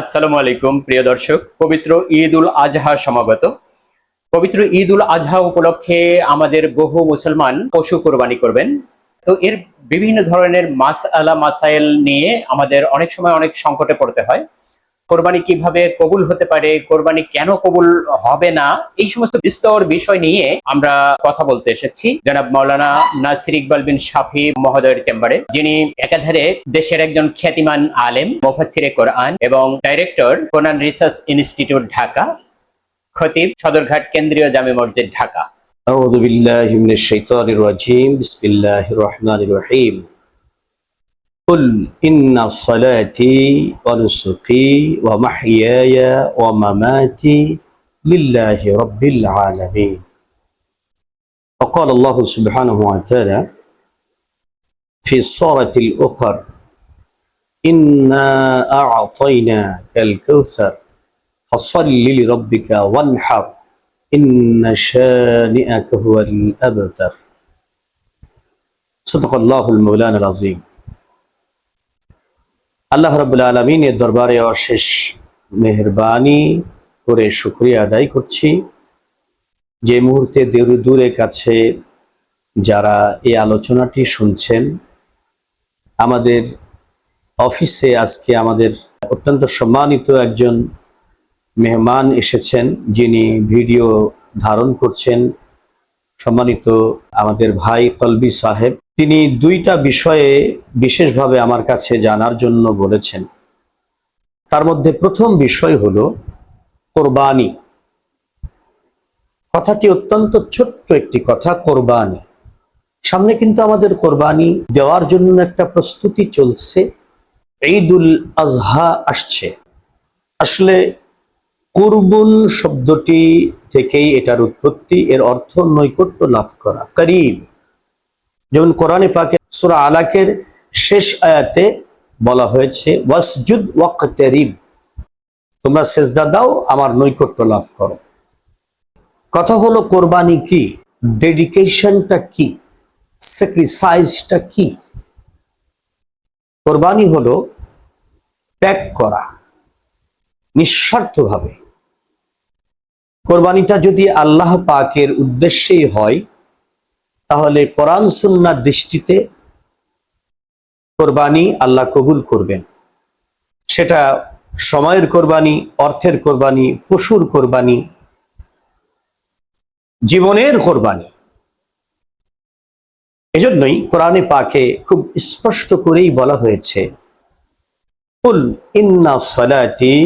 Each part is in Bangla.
আসসালামু আলাইকুম, প্রিয় দর্শক। পবিত্র ঈদ উল আজহা সমাগত। পবিত্র ঈদ উল আজহা উপলক্ষে আমাদের বহু মুসলমান পশু কোরবানি করবেন। তো এর বিভিন্ন ধরনের মাস আলা মাসাইল নিয়ে আমাদের অনেক সময় অনেক সংকটে পড়তে হয়। কোরবানি কিভাবে কবুল হতে পারে কোরবানি কেন কবুল হবে না এই সমস্ত বিস্তর বিষয় নিয়ে আমরা কথা বলতে এসেছি জনাব মাওলানা নাসির ইকবাল বিন শাফি মহোদয়ের চেম্বারে যিনি একাধারে দেশের একজন খ্যাতিমান আলেম মোফাচ্ছিরে কোরআন এবং director Quran research institute Dhaka খতিব সদরঘাট কেন্দ্রীয় জামে মসজিদ ঢাকা أعوذ بالله من الشيطان الرجيم بسم الله الرحمن الرحيم قل إن صلاتي ونسكي ومحياي ومماتي لله رب العالمين. وقال الله سبحانه وتعالى في الصورة الأخر إنا أعطيناك الكوثر فصل لربك وانحر إن شانئك هو الأبتر. صدق الله المولانا العظيم. আল্লাহ রাবুল আলমিনের দরবারে অশেষ মেহরবানি করে শুক্রিয়া আদায় করছি। যে মুহূর্তে দূরে দূরে কাছে যারা এই আলোচনাটি শুনছেন, আমাদের অফিসে আজকে আমাদের অত্যন্ত সম্মানিত একজন মেহমান এসেছেন, যিনি ভিডিও ধারণ করছেন। সম্মানিত আমাদের ভাই কলবি সাহেব তিনি দুইটা বিষয়ে বিশেষভাবে আমার কাছে জানার জন্য বলেছেন। তার মধ্যে প্রথম বিষয় হল কোরবানি। কথাটি অত্যন্ত ছোট্ট একটি কথা, কোরবানি। সামনে কিন্তু আমাদের কোরবানি দেওয়ার জন্য একটা প্রস্তুতি চলছে। ঈদুল আজহা আসছে। আসলে কুরবুন শব্দটি থেকেই এটার উৎপত্তি, এর অর্থ নৈকট্য লাভ করা। করিব যেমন কোরআনে পাকে সুরা আলাকের শেষ আয়াতে বলা হয়েছে, ওয়াসজুদ ওয়াকতারিব তোমরা সেজদা দাও, আমার নৈকট্য লাভ করো কথা হলো কোরবানি কি? ডেডিকেশনটা কি? স্যাক্রিফাইসটা কি? কোরবানি হলো ত্যাগ করা, নিঃস্বার্থভাবে। কোরবানিটা যদি আল্লাহ পাকের উদ্দেশ্যেই হয় তাহলে কোরআন সুন্নার দৃষ্টিতে কোরবানি আল্লাহ কবুল করবেন। সেটা সময়ের কোরবানি, অর্থের কোরবানি, পশুর কোরবানি, জীবনের কোরবানি। এজন্যই কোরআনে পাকে খুব স্পষ্ট করেই বলা হয়েছে, কুল ইন্না সলাতি,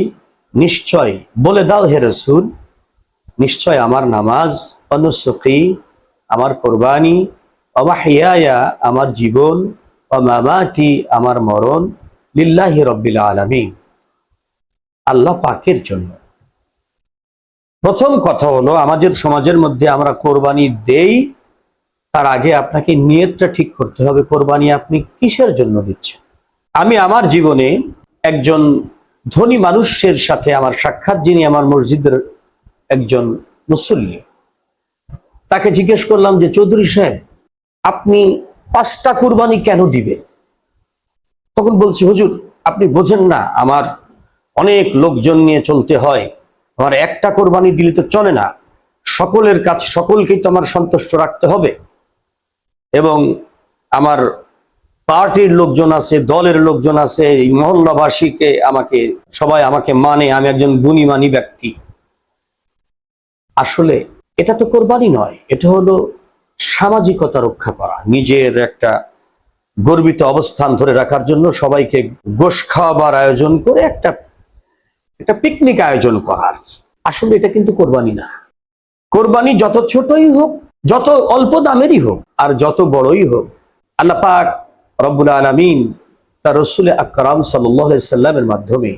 নিশ্চয় বলে দাও হে রসুল, নিশ্চয় আমার নামাজ অনুসুকি আমার কোরবানি অমাহিয়া আমার জীবন অমামাতি আমার মরণ লিল্লাহি রব্বিল আলমী আল্লাহ পাকের জন্য। প্রথম কথা হলো, আমাদের সমাজের মধ্যে আমরা কোরবানি দেই, তার আগে আপনাকে নিয়তটা ঠিক করতে হবে, কোরবানি আপনি কিসের জন্য দিচ্ছেন? আমি আমার জীবনে একজন ধনী মানুষের সাথে আমার সাক্ষাৎ যিনি আমার মসজিদের একজন মুসল্লি তাকে জিজ্ঞেস করলাম যে, চৌধুরী সাহেব, আপনি পাঁচটা কুরবানি কেন দিবেন? তখন বলছি, হুজুর, আপনি বোঝেন না, আমার অনেক লোকজন নিয়ে চলতে হয়। আমার একটা কোরবানি দিলে তো চলে না। সকলের কাছে, সকলকেই তো আমার সন্তুষ্ট রাখতে হবে। এবং আমার পার্টির লোকজন আছে, দলের লোকজন আছে, এই মহল্লাবাসীকে আমাকে, সবাই আমাকে মানে আমি একজন গুণীমানী ব্যক্তি। আসলে এটা তো কোরবানি নয়, এটা হলো সামাজিকতা রক্ষা করা, নিজের একটা গর্বিত অবস্থান ধরে রাখার জন্য সবাইকে গোশ খাওয়াবার আয়োজন করে একটা একটা পিকনিক আয়োজন করার। আসলে এটা কিন্তু কোরবানি না। কোরবানি যত ছোটই হোক, যত অল্প দামেরই হোক, আর যত বড়ই হোক, আল্লাহ পাক রব্বুল আলমিন তার রসুল আকরাম সাল্লামের মাধ্যমে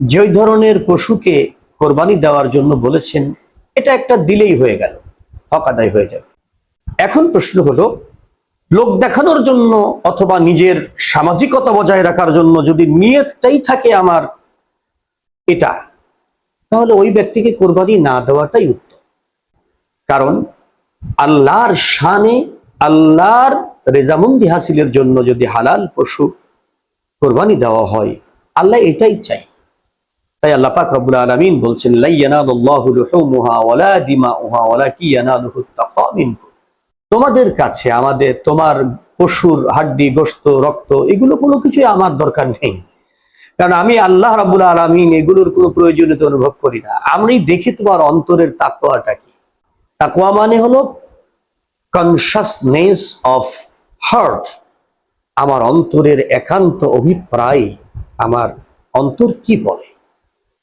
যে ধরনের পশুকে কোরবানি দেওয়ার জন্য বলেছেন এটা একটা দিলেই হয়ে গেল, হক আদায় হয়ে যাবে। এখন প্রশ্ন হলো, লোক দেখানোর জন্য অথবা নিজের সামাজিকতা বজায় রাখার জন্য যদি নিয়তটাই থাকে আমার এটা, তাহলে ওই ব্যক্তিকে কোরবানি না দেওয়াটাই উত্তম। কারণ আল্লাহর শানে আল্লাহর রেজামন্দি হাসিলের জন্য যদি হালাল পশু কোরবানি দেওয়া হয়, আল্লাহ এটাই চাই তাই আল্লাহ পাক রব্বুল আলামিন বলছেন লা ইয়ানালুল্লাহু লুহুমুহা ওয়ালা দিমাউহা ওয়ালাকি ইয়ানালুহু তাকওয়া মিনকুম তোমাদের কাছে আমাদের, তোমার পশুর হাড্ডি, গোশত, রক্ত, এগুলো কোনো কিছুই আমার দরকার নেই। কারণ আমি আল্লাহ রাব্বুল আলামিন এগুলোর কোনো প্রয়োজনীয়তা অনুভব করি না। আমি দেখি তোমার অন্তরের তাকওয়াটা কি? তাকওয়া মানে হলো কনসাসনেস অফ হার্ট আমার অন্তরের একান্ত অভিপ্রায়, আমার অন্তর কি বলে?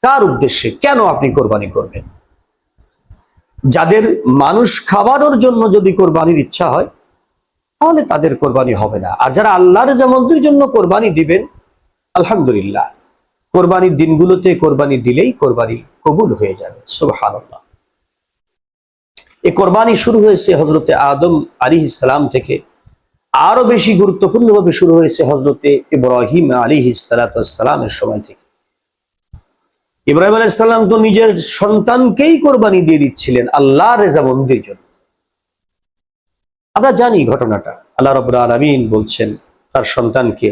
কার উদ্দেশ্যে কেন আপনি কোরবানি করবেন? যাদের মানুষ খাওয়ানোর জন্য যদি কোরবানির ইচ্ছা হয়, তাহলে তাদের কোরবানি হবে না। আর যারা আল্লাহর জামন্দির জন্য কোরবানি দিবেন, আলহামদুলিল্লাহ, কোরবানির দিনগুলোতে কোরবানি দিলেই কোরবানি কবুল হয়ে যাবে। সুবহানাল্লাহ। এই কোরবানি শুরু হয়েছে হজরতে আদম আলী ইসলাম থেকে। আরও বেশি গুরুত্বপূর্ণভাবে শুরু হয়েছে হজরতে ইব্রাহিম আলী সালাতামের সময় থেকে। ইব্রাহিম আলাইসাল্লাম তো নিজের সন্তানকেই কোরবানি দিয়ে দিচ্ছিলেন আল্লাহ রেজামন্দির জন্য। আমরা জানি ঘটনাটা। আল্লাহ রবুল আলমিন বলছেন তার সন্তানকে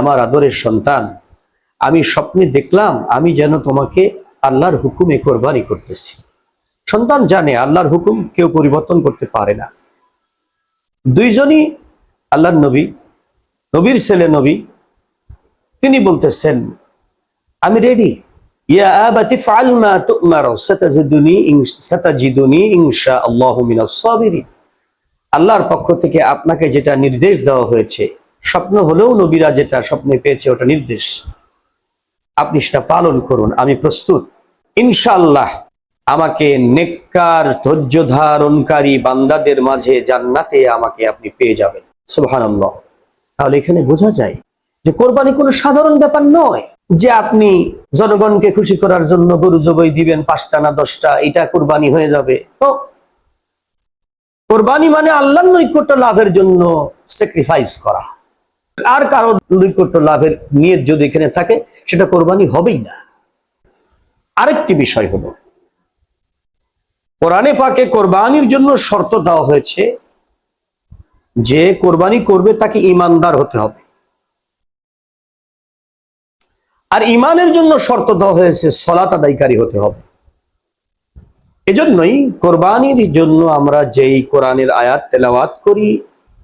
আমার আদরের সন্তান, আমি স্বপ্নে দেখলাম আমি যেন তোমাকে আল্লাহর হুকুমে কোরবানি করতেছি। সন্তান জানে আল্লাহর হুকুম কেউ পরিবর্তন করতে পারে না। দুইজনই আল্লাহর নবী, নবীর ছেলে নবী, তিনি বলতেছেন, আমি রেডি আল্লাহর পক্ষ থেকে আপনাকে যেটা নির্দেশ দেওয়া হয়েছে, স্বপ্ন হলেও নবীরা যেটা স্বপ্নে পেয়েছে, ওটা নির্দেশ। আপনি সেটা পালন করুন, আমি প্রস্তুত। ইনশাআল্লাহ, আমাকে নেককার ধৈর্য ধারণকারী বান্দাদের মাঝে জান্নাতে আমাকে আপনি পেয়ে যাবেন। সুবহানাল্লাহ। তাহলে এখানে বোঝা যায় যে কোরবানি কোনো সাধারণ ব্যাপার নয় যে আপনি জনগণকে খুশি করার জন্য গরু জবাই দিবেন পাঁচটা না দশটা, এটা কোরবানি হয়ে যাবে। তো কোরবানি মানে আল্লাহর নৈকট্য লাভের জন্য স্যাক্রিফাইস করা। আর কারও নৈকট্য লাভের নিয়ত যদি এখানে থাকে, সেটা কোরবানি হবেই না। আরেকটি বিষয় হলো, কোরআনে পাকে কোরবানির জন্য শর্ত দেওয়া হয়েছে যে কোরবানি করবে তাকে ইমানদার হতে হবে। আর ইমানের জন্য শর্ত দেওয়া হয়েছে সলাত আদায়কারী হতে হবে। এজন্যই কোরবানির জন্য আমরা যেই কোরআনের আয়াত তেলাওয়াত করি,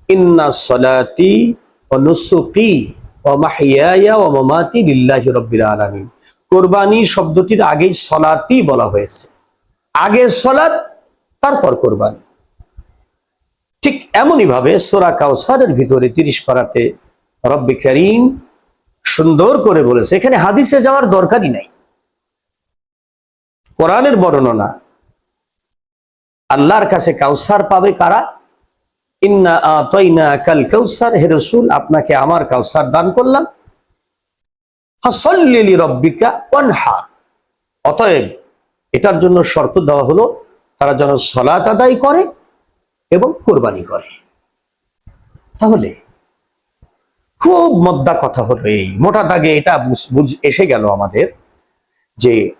ইন্না সলাতি ও নুসুকি ও মাহিয়া ও মামাতি লিল্লাহি রব্বিল আলামিন। কোরবানি শব্দটির আগেই সলাতি বলা হয়েছে। আগে সলাত তারপর কোরবানি। ঠিক এমনই ভাবে সোরা কাউসারের ভিতরে তিরিশ পারাতে রব্বি করিম সুন্দর করে বলেছে, এখানে হাদিসে যাওয়ার দরকারই নাই। কোরআনের বর্ণনা, আল্লাহর কাছে কাউসার পাবে কারা? ইন্না আতাইনা কাল কাউসার হে রসুল, আপনাকে আমার কাউসার দান করলাম। ফাসাল্লি রব্বিকা ওয়ানহার অতএব এটার জন্য শর্ত দেওয়া হলো, তারা যেন সলাত আদায় করে এবং কোরবানি করে। তাহলে খুব মদ্দা কথা হলো এই। মোটা দাগে এটা এসে গেল আমাদের যে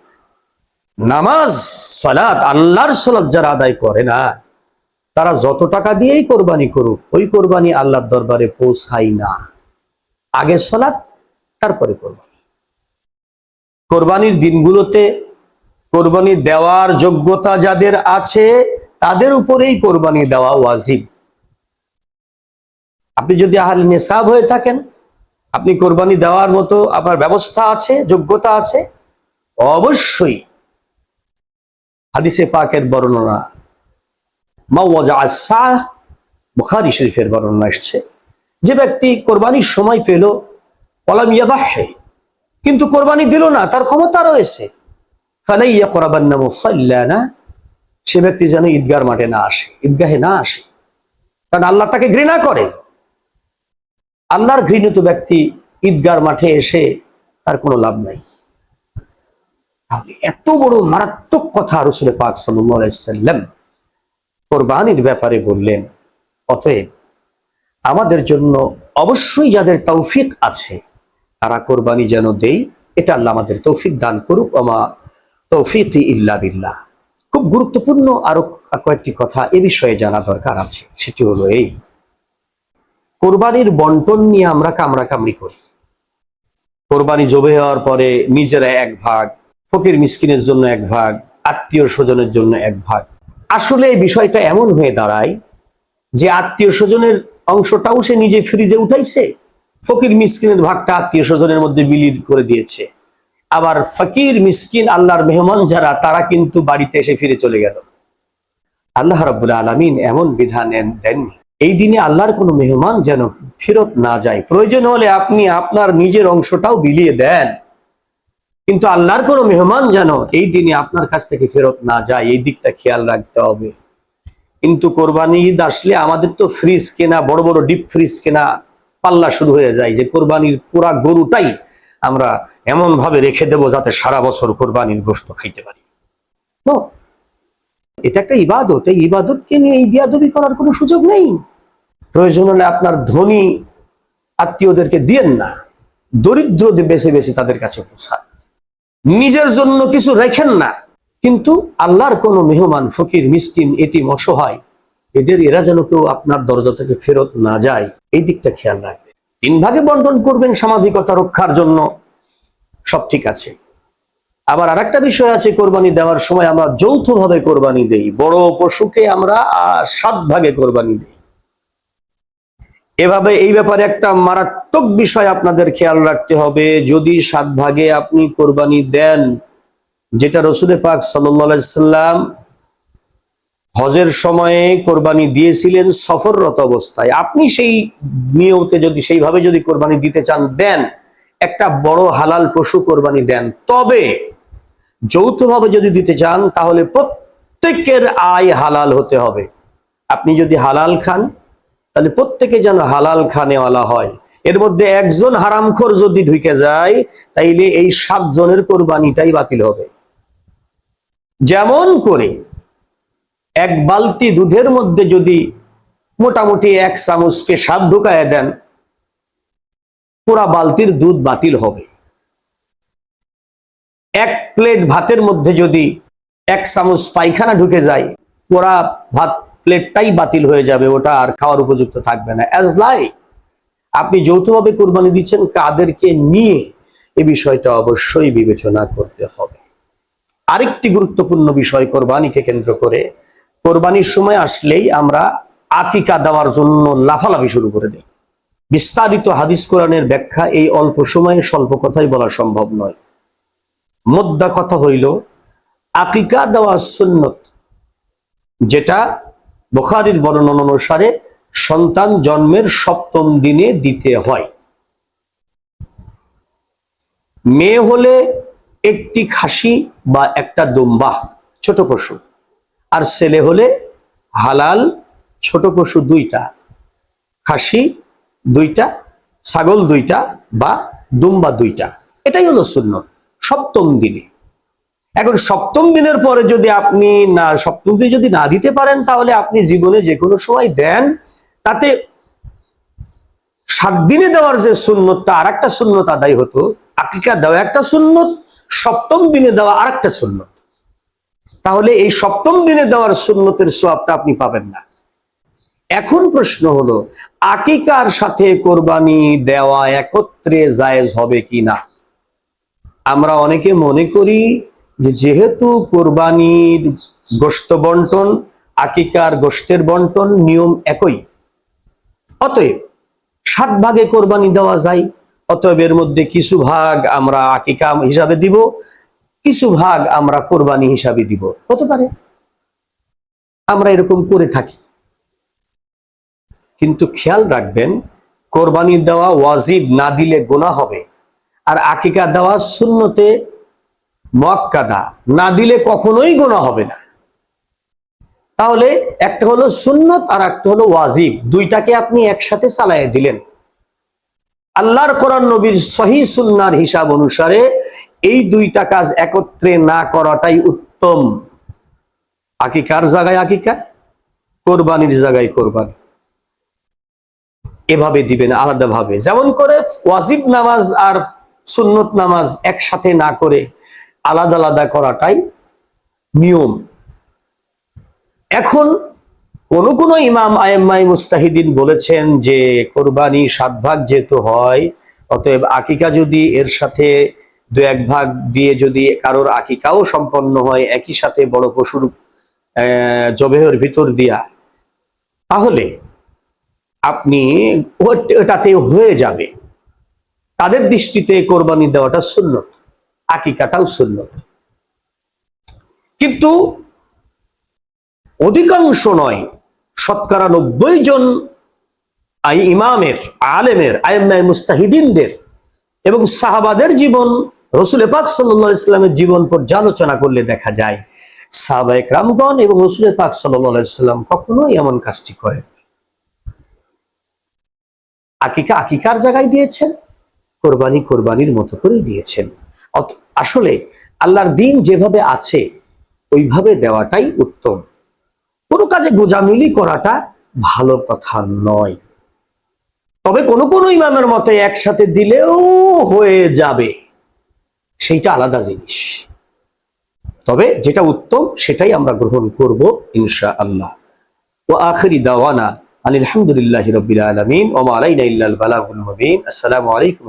নামাজ, সালাত আল্লাহর সলাৎ যারা আদায় করে না, তারা যত টাকা দিয়েই কোরবানি করুক, ওই কোরবানি আল্লাহর দরবারে পৌঁছাই না। আগে সলাৎ তারপরে কোরবানি। কোরবানির দিনগুলোতে কোরবানি দেওয়ার যোগ্যতা যাদের আছে তাদের উপরেই কোরবানি দেওয়া ওয়াজিব। আপনি যদি আহলে নেশাব হয়ে থাকেন, আপনি কোরবানি দেওয়ার মতো আপনার ব্যবস্থা আছে, যোগ্যতা আছে, অবশ্যই হাদিসে পাকের বর্ণনা বুখারি শরীফের বর্ণনা এসছে। যে ব্যক্তি কোরবানির সময় পেল ওলাম ইয়াদাহে, কিন্তু কোরবানি দিল না, তার ক্ষমতা রয়েছে। ফালাইয়া করাবান্না মুসাল্লানা সে ব্যক্তি যেন ঈদগার মাঠে না আসে, ঈদগাহে না আসে। কারণ আল্লাহ তাকে ঘৃণা করে। আল্লাহর ঘৃণিত ব্যক্তি ঈদগার মাঠে এসে তার কোনো লাভ নাই। তাহলে এত বড় মারাত্মক কথা রসুল পাক সাল্লাম কোরবানির ব্যাপারে বললেন। অতএব আমাদের জন্য অবশ্যই যাদের তৌফিক আছে, তারা কোরবানি যেন দেই এটা আল্লাহ আমাদের তৌফিক দান করুক। আমা তৌফিক ইল্লা বিল্লাহ। খুব গুরুত্বপূর্ণ আরও কয়েকটি কথা এ বিষয়ে জানা দরকার আছে। সেটি হলো এই। কোরবানির বন্টন নিয়ে আমরা কামড়া কামড়ি করি। কোরবানি জবে হওয়ার পরে নিজেরা এক ভাগ, ফকির মিসকিনের জন্য এক ভাগ, আত্মীয় স্বজনের জন্য এক ভাগ। আসলে এই বিষয়টা এমন হয়ে দাঁড়ায় যে আত্মীয় স্বজনের অংশটাও সে নিজে ফ্রিজে উঠাইছে, ফকির মিসকিনের ভাগটা আত্মীয় স্বজনের মধ্যে বিলীন করে দিয়েছে। আবার ফকির, মিসকিন, আল্লাহর মেহমান যারা, তারা কিন্তু বাড়িতে এসে ফিরে চলে গেল। আল্লাহ রাব্বুল আলামিন এমন বিধান দেননি। এই দিনে আল্লাহর কোনো মেহমান যেন ফেরত না যায়। প্রয়োজন হলে আপনি আপনার নিজের অংশটাও বিলিয়ে দেন। কিন্তু আল্লাহর কোনো মেহমান যেন এই দিনে আপনার কাছ থেকে ফেরত না যায়, এই দিকটা খেয়াল রাখতে হবে। কিন্তু কোরবানি ঈদ আসলে আমাদের তো ফ্রিজ কেনা, বড় বড় ডিপ ফ্রিজ কেনা পাল্লা শুরু হয়ে যায়। যে কোরবানির পুরা গরুটাই আমরা এমন ভাবে রেখে দেব যাতে সারা বছর কোরবানির গোস্ত খাইতে পারি। এটা একটা ইবাদত। এই ইবাদতকে নিয়ে এই বিয়াদবি করার কোনো সুযোগ নেই। প্রয়োজন হলে আপনার ধনী আত্মীয়দেরকে দিয়েন না। দরিদ্র বেশি বেশি তাদের কাছে পৌঁছান। নিজের জন্য কিছু রেখেন না। কিন্তু আল্লাহর কোনো মেহমান, ফকির, মিসকিন এটি অসহায়, এদের এরা যেন কেউ আপনার দরজা থেকে ফেরত না যায়। এই দিকটা খেয়াল রাখবেন। তিন ভাগে বন্টন করবেন সামাজিকতা রক্ষার জন্য। সব ঠিক আছে। আবার আরেকটা বিষয় আছে কোরবানি দেওয়ার সময় আমরা যৌথভাবে কোরবানি দেই। বড় পশুকে আমরা সাত ভাগে কোরবানি দেই। এভাবে এই ব্যাপারে একটা মারাত্মক বিষয় আপনাদের খেয়াল রাখতে হবে। যদি সাত ভাগে আপনি কোরবানি দেন, যেটা রসুলে পাক সাল্লাম হজের সময়ে কোরবানি দিয়েছিলেন সফররত অবস্থায়। আপনি সেই নিয়মতে যদি সেইভাবে যদি কোরবানি দিতে চান, দেন। একটা বড় হালাল পশু কোরবানি দেন। তবে যৌথভাবে যদি দিতে চান, তাহলে প্রত্যেকের আয় হালাল হতে হবে। আপনি যদি হালাল খান, তাহলে প্রত্যেকে যেন হালাল খানেওয়ালা হয়। এর মধ্যে একজন হারামখোর যদি ঢুকে যায়, তাইলে এই সাতজনের কোরবানিটাই বাতিল হবে। যেমন করে এক বালতি দুধের মধ্যে যদি মোটামুটি এক চামচ পেশাব ঢুকায় দেন, পুরা বালতির দুধ বাতিল হবে। এক প্লেট ভাতের মধ্যে যদি এক চামচ পায়খানা ঢুকে যায়, পুরা ভাত প্লেটটাই বাতিল হয়ে যাবে, ওটা আর খাওয়ার উপযুক্ত থাকবে না। অ্যাজ লাইক আপনি যৌথভাবে কোরবানি দিচ্ছেন, কাদেরকে নিয়ে এ বিষয়টা অবশ্যই বিবেচনা করতে হবে। আরেকটি গুরুত্বপূর্ণ বিষয় কোরবানিকে কেন্দ্র করে কোরবানির সময় আসলেই আমরা আকিকা দেওয়ার জন্য লাফালাফি শুরু করে দিই। বিস্তারিত হাদিস কোরআনের ব্যাখ্যা এই অল্প সময়ে স্বল্প কথাই বলা সম্ভব নয়। মোদ্দা কথা হইল, আকিকা দেওয়া সুন্নত, যেটা বোখারির বর্ণনা অনুসারে সন্তান জন্মের সপ্তম দিনে দিতে হয়। মেয়ে হলে একটি খাসি বা একটা দুম্বা ছোট পশু। আর ছেলে হলে হালাল, ছোট পশু দুইটা, খাসি দুইটা, ছাগল দুইটা বা দুম্বা দুইটা। এটাই হলো শূন্য সপ্তম দিনে। এখন সপ্তম দিনের পরে যদি আপনি না, সপ্তম দিন যদি না দিতে পারেন, তাহলে আপনি জীবনে যে কোনো সময় দেন। তাতে সাত দিনে দেওয়ার যে সুন্নতটা আর একটা সুন্নত আদায় হতো। আকিকা দেওয়া একটা সুন্নত, সপ্তম দিনে দেওয়া আর একটা সুন্নত। তাহলে এই সপ্তম দিনে দেওয়ার সুন্নতের সোয়াবটা আপনি পাবেন না। এখন প্রশ্ন হলো, আকিকার সাথে কোরবানি দেওয়া একত্রে জায়েজ হবে কি না? আমরা অনেকে মনে করি যেহেতু কোরবানির গোস্ত বন্টন, আকিকার গোষ্ঠের বন্টন নিয়ম একই। অতএব সাত ভাগে কোরবানি দেওয়া যায়, অতএব এর মধ্যে কিছু ভাগ আমরা আকিকা হিসাবে দিব। কিছু ভাগ আমরা কোরবানি হিসাবে দিব। হতে পারে। আমরা এরকম করে থাকি। কিন্তু খেয়াল রাখবেন, কোরবানি দেওয়া ওয়াজিব না দিলে গোনা হবে। আর আকিকা দেওয়া শূন্যতে মক্কাদা না দিলে কখনোই গোনা হবে না। তাহলে একটা হলো সুন্নত আর একটা হলো ওয়াজিব। দুইটাকে আপনি একসাথে চালায় দিলেন। আল্লাহর কোরআন নবীর সহি সুন্নার হিসাব অনুসারে এই দুইটা কাজ একত্রে না করাটাই উত্তম। আকিকার জায়গায় আকিকা কোরবানির জায়গায় কোরবানি। এভাবে দিবেন আলাদাভাবে। যেমন করে ওয়াজিব নামাজ আর সুন্নত নামাজ একসাথে না করে আলাদা আলাদা করাটাই নিয়ম। এখন কোন কোন ইমাম আয়েম্মাই মুস্তাহিদিন বলেছেন যে কোরবানি সাত ভাগ যেহেতু হয়, অতএব আকিকা যদি এর সাথে দু এক ভাগ দিয়ে যদি কারোর আকিকাও সম্পন্ন হয়, একই সাথে বড় পশুর জবেহের ভিতর দিয়া, তাহলে আপনি ওট- ওটাতে হয়ে যাবে। তাদের দৃষ্টিতে কোরবানি দেওয়াটা সুন্নত, আকিকাটাও সুন্নত। কিন্তু অধিকাংশ নয়, শতকরা নব্বই জন ইমামের, আলেমের আইমাই মুস্তাহিদিনদের এবং সাহাবাদের জীবন রসুল পাক সাল্লাহ ইসলামের জীবন পর্যালোচনা করলে দেখা যায়, সাহাবায়ে রামগণ এবং রসুল পাক সাল্লাহ ইসলাম কখনোই এমন কাজটি করেন আকিকা আকিকার জায়গায় দিয়েছেন, কোরবানি কোরবানির মতো করেই দিয়েছেন। আসলে আল্লাহর দিন যেভাবে আছে, ওইভাবে দেওয়াটাই উত্তম। কোনো কাজে গোজামিলি করাটা ভালো কথা নয়। তবে কোনো কোনো ইমামের মতে একসাথে দিলেও হয়ে যাবে। সেইটা আলাদা জিনিস। তবে যেটা উত্তম, সেটাই আমরা গ্রহণ করব ইনশা আল্লাহ ও আখরি দাওয়ানা আলহামদুলিল্লাহ রবিল আলমিন ওমা মুবিন। আসসালামু আলাইকুম